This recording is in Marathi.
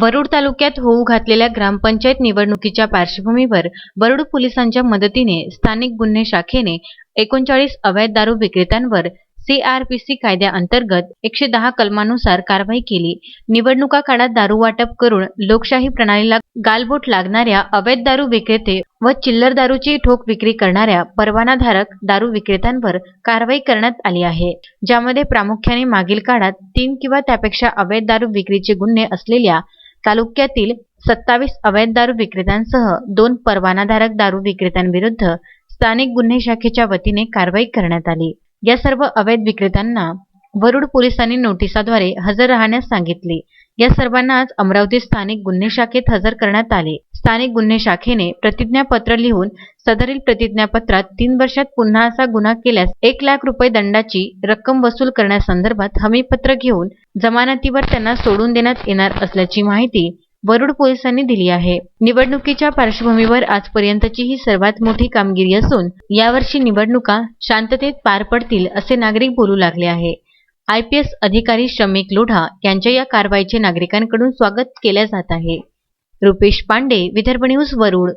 वरुड तालुक्यात होऊ घातलेल्या ग्रामपंचायत निवडणुकीच्या पार्श्वभूमीवर वरुड पोलिसांच्या मदतीने स्थानिक गुन्हे शाखेने एकोणचाळीस अवैध दारू विक्रेत्यांवर सीआरपीसी कायद्याअंतर्गत एकशे दहा कलमानुसार कारवाई केली. निवडणुका काळात दारू वाटप करून लोकशाही प्रणालीला गालबोट लागणाऱ्या अवैध दारू विक्रेते व चिल्लर दारूची ठोक विक्री करणाऱ्या परवानाधारक दारू विक्रेत्यांवर कारवाई करण्यात आली आहे. ज्यामध्ये प्रामुख्याने मागील काळात तीन किंवा त्यापेक्षा अवैध दारू विक्रीचे गुन्हे असलेल्या तालुक्यातील सत्तावीस अवैध दारू विक्रेत्यांसह दोन परवानाधारक दारू विक्रेत्यांविरुद्ध स्थानिक गुन्हे शाखेच्या वतीने कारवाई करण्यात आली. या सर्व अवैध विक्रेत्यांना वरुड पोलिसांनी नोटिसाद्वारे हजर राहण्यास सांगितले. या सर्वांना आज अमरावती स्थानिक गुन्हे शाखेत हजर करण्यात आले. स्थानिक गुन्हे शाखेने प्रतिज्ञापत्र लिहून सदरील प्रतिज्ञापत्रात तीन वर्षात पुन्हा असा गुन्हा केल्यास एक लाख रुपये दंडाची रक्कम वसूल करण्यासंदर्भात हमीपत्र घेऊन जमानतीवर त्यांना सोडून देण्यात येणार असल्याची माहिती वरुड पोलिसांनी दिली आहे. निवडणुकीच्या पार्श्वभूमीवर आजपर्यंतची ही सर्वात मोठी कामगिरी असून यावर्षी निवडणुका शांततेत पार पडतील असे नागरिक बोलू लागले आहे आयपीएस अधिकारी शमिक लोढा यांच्या या कारवाईचे नागरिकांकडून स्वागत केले जात आहे. रुपेश पांडे विदर्भ न्यूज वरुड.